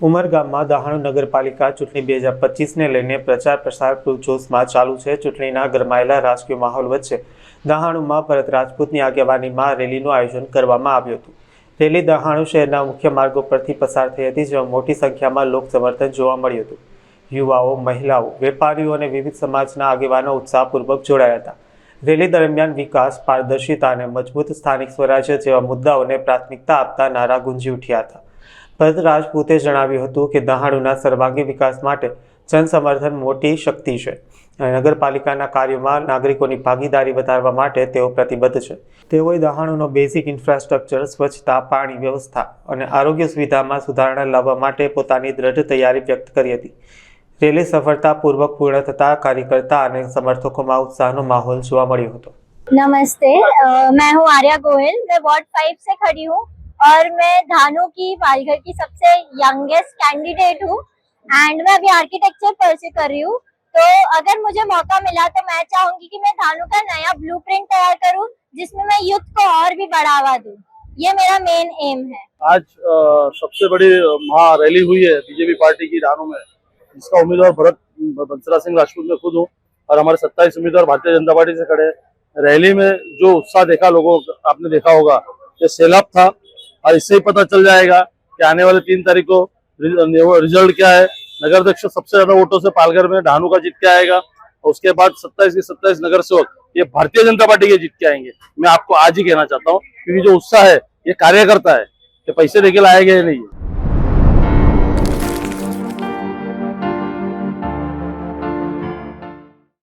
ઉમરગામમાં દહાણુ નગરપાલિકા ચૂંટણી બે હજાર પચીસને લઈને પ્રચાર પ્રસાર પૂરજોશમાં ચાલુ છે. ચૂંટણીના ગરમાયેલા રાજકીય માહોલ વચ્ચે દહાણુમાં ભરત રાજપૂતની આગેવાનીમાં રેલીનું આયોજન કરવામાં આવ્યું હતું. રેલી દહાણુ શહેરના મુખ્ય માર્ગો પરથી પસાર થઈ હતી, જેમાં મોટી સંખ્યામાં લોક સમર્થન જોવા મળ્યું હતું. યુવાઓ, મહિલાઓ, વેપારીઓ અને વિવિધ સમાજના આગેવાનો ઉત્સાહપૂર્વક જોડાયા હતા. રેલી દરમિયાન વિકાસ, પારદર્શિતા અને મજબૂત સ્થાનિક સ્વરાજ્ય જેવા મુદ્દાઓને પ્રાથમિકતા આપતા નારા ગુંજી ઉઠ્યા હતા. ભરત રાજપૂતે જણાવ્યું હતું કે દહાણુના સર્વાંગી વિકાસ માટે જનસમર્થન મોટી શક્તિ છે અને નગરપાલિકાના કાર્યોમાં નાગરિકોની ભાગીદારી વધારવા માટે તેઓ પ્રતિબદ્ધ છે તેઓએ દહાણુનો બેઝિક ઇન્ફ્રાસ્ટ્રક્ચર સ્વચ્છતા પાણી વ્યવસ્થા અને આરોગ્ય સુવિધામાં સુધારણા લાવવા માટે પોતાની દ્રઢ તૈયારી વ્યક્ત કરી હતી રેલી સફળતાપૂર્વક પૂર્ણ થતાં કાર્યકર્તા અને સમર્થકોમાં ઉત્સાહનો માહોલ જોવા મળ્યો હતો नमस्ते अ, मैं हूँ आर्या गोयल मैं वार्ड फाइव से खड़ी हूँ और मैं धानु की पालघर की सबसे यंगेस्ट कैंडिडेट हूँ एंड मैं अभी आर्किटेक्चर परस्यू कर रही हूँ। तो अगर मुझे मौका मिला तो मैं चाहूँगी कि मैं धानु का नया ब्लूप्रिंट तैयार करूँ जिसमें मैं युद्ध को और भी बढ़ावा दूँ। ये मेरा मेन एम है। आज अ, सबसे बड़ी महा रैली हुई है बीजेपी पार्टी की रानों में। जिसका उम्मीदवार भरत बंसरा सिंह राजपूत में खुद हूँ और हमारे सत्ताईस उम्मीदवार भारतीय जनता पार्टी से खड़े रैली में जो उत्साह देखा लोगों आपने देखा होगा ये सैलाब था। और इससे ही पता चल जाएगा कि आने वाले तीन तारीख को रिज़ल्ट क्या है। नगर अध्यक्ष सबसे ज़्यादा वोटों से पालघर में ढानू का जीत के आएगा और उसके बाद सत्ताईस के सत्ताईस नगर सेवक ये भारतीय जनता पार्टी के जीत के आएँगे। मैं आपको आज ही कहना चाहता हूँ, क्योंकि जो उत्साह है, ये कार्यकर्ता है, कि पैसे लेके लाए गए नहीं